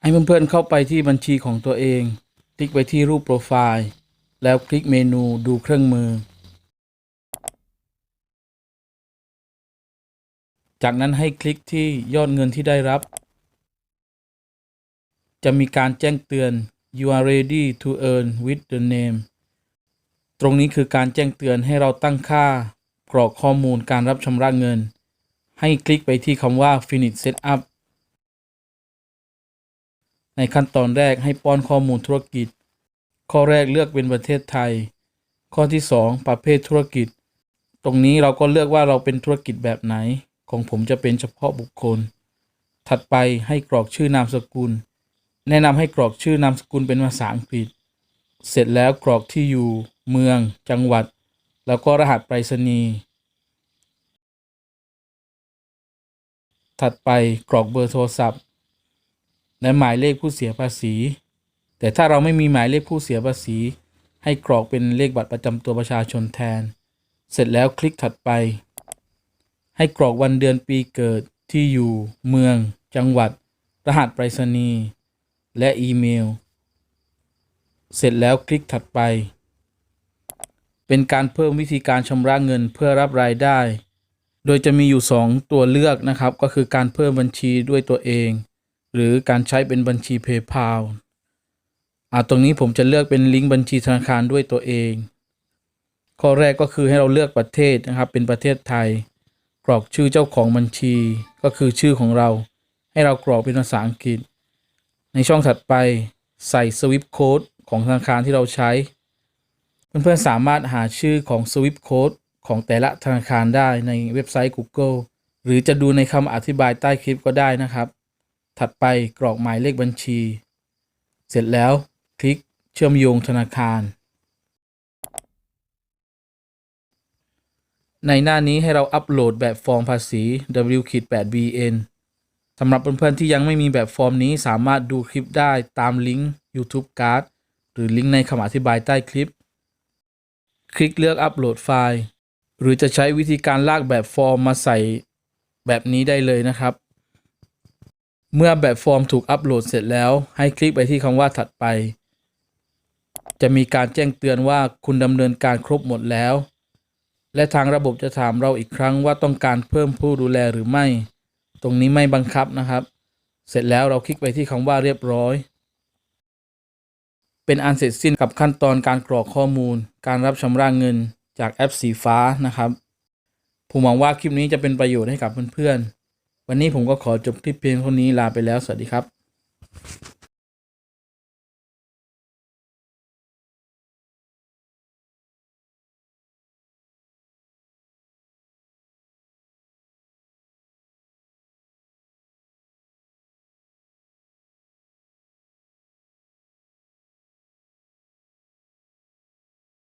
ให้เพื่อนๆเข้าไปที่บัญชีของตัวเอง คลิกไปที่รูปโปรไฟล์ แล้วคลิกเมนูดูเครื่องมือ จากนั้นให้คลิกที่ยอดเงินที่ได้รับ จะมีการแจ้งเตือน you are ready to earn with the name ตรงนี้คือการแจ้งเตือนให้เราตั้งค่ากรอกข้อมูลการรับชำระเงิน ให้คลิกไปที่คำว่า finish setup ในขั้นตอนแรกให้ป้อนข้อมูลธุรกิจ ข้อแรกเลือกเป็นประเทศไทย ข้อที่ 2 ประเภทธุรกิจ ตรงนี้เราก็เลือกว่าเราเป็นธุรกิจแบบไหน ของผมจะเป็นเฉพาะบุคคล ถัดไปให้กรอกชื่อนามสกุล แนะนำให้กรอกชื่อนามสกุลเป็นภาษาอังกฤษ เสร็จแล้วกรอกที่อยู่ เมือง จังหวัด แล้วก็รหัสไปรษณีย์ถัดไปกรอกเบอร์โทรศัพท์ และหมายเลขผู้เสียภาษี แต่ถ้าเราไม่มีหมายเลขผู้เสียภาษี ให้กรอกเป็นเลขบัตรประจำตัวประชาชนแทน เสร็จแล้วคลิกถัดไป ให้กรอกวันเดือนปีเกิดที่อยู่ เมือง จังหวัด รหัสไปรษณีย์และอีเมล เสร็จแล้วคลิกถัดไป เป็นการเพิ่มวิธีการชำระเงินเพื่อรับรายได้ โดยจะมีอยู่ 2 ตัวเลือกนะครับ ก็คือการเพิ่มบัญชีด้วยตัวเอง หรือการใช้เป็นบัญชี PayPal อ่าตรงนี้ผมจะเลือกเป็นลิงก์บัญชีธนาคารด้วยตัวเอง ข้อแรกก็คือให้เราเลือกประเทศนะครับ เป็นประเทศไทย กรอกชื่อเจ้าของบัญชีก็คือชื่อของเรา ให้เรากรอกเป็นภาษาอังกฤษ ในช่องถัดไปใส่ Swift Code ของธนาคารที่เราใช้ เพื่อนๆสามารถหาชื่อของ Swift Code ของแต่ละธนาคารได้ในเว็บไซต์ Google หรือจะดูในคำอธิบายใต้คลิปก็ได้นะครับ ถัดไปกรอกหมายเลขบัญชี เสร็จแล้วคลิกเชื่อมโยงธนาคาร ในหน้านี้ให้เราอัปโหลดแบบฟอร์มภาษี W-8BN สำหรับเพื่อนๆที่ยังไม่มีแบบฟอร์มนี้สามารถดูคลิปได้ตามลิงก์ YouTube Card หรือลิงก์ในคำอธิบายใต้คลิป คลิกเลือกอัปโหลดไฟล์ หรือจะใช้วิธีการลากแบบฟอร์มมาใส่แบบนี้ได้เลยนะครับ เมื่อแบบฟอร์มถูกอัปโหลดเสร็จแล้ว ให้คลิกไปที่คำว่าถัดไป จะมีการแจ้งเตือนว่าคุณดำเนินการครบหมดแล้ว และทางระบบจะถามเราอีกครั้งว่าต้องการเพิ่มผู้ดูแลหรือไม่ ตรงนี้ไม่บังคับนะครับ เสร็จแล้วเราคลิกไปที่คำว่าเรียบร้อย เป็นอันเสร็จสิ้นกับขั้นตอนการกรอกข้อมูล การรับชำระเงินจากแอปสีฟ้านะครับ ผมหวังว่าคลิปนี้จะเป็นประโยชน์ให้กับเพื่อนๆ วันนี้ผมก็ขอจบคลิปเพียงเท่านี้ลาไปแล้วสวัสดีครับ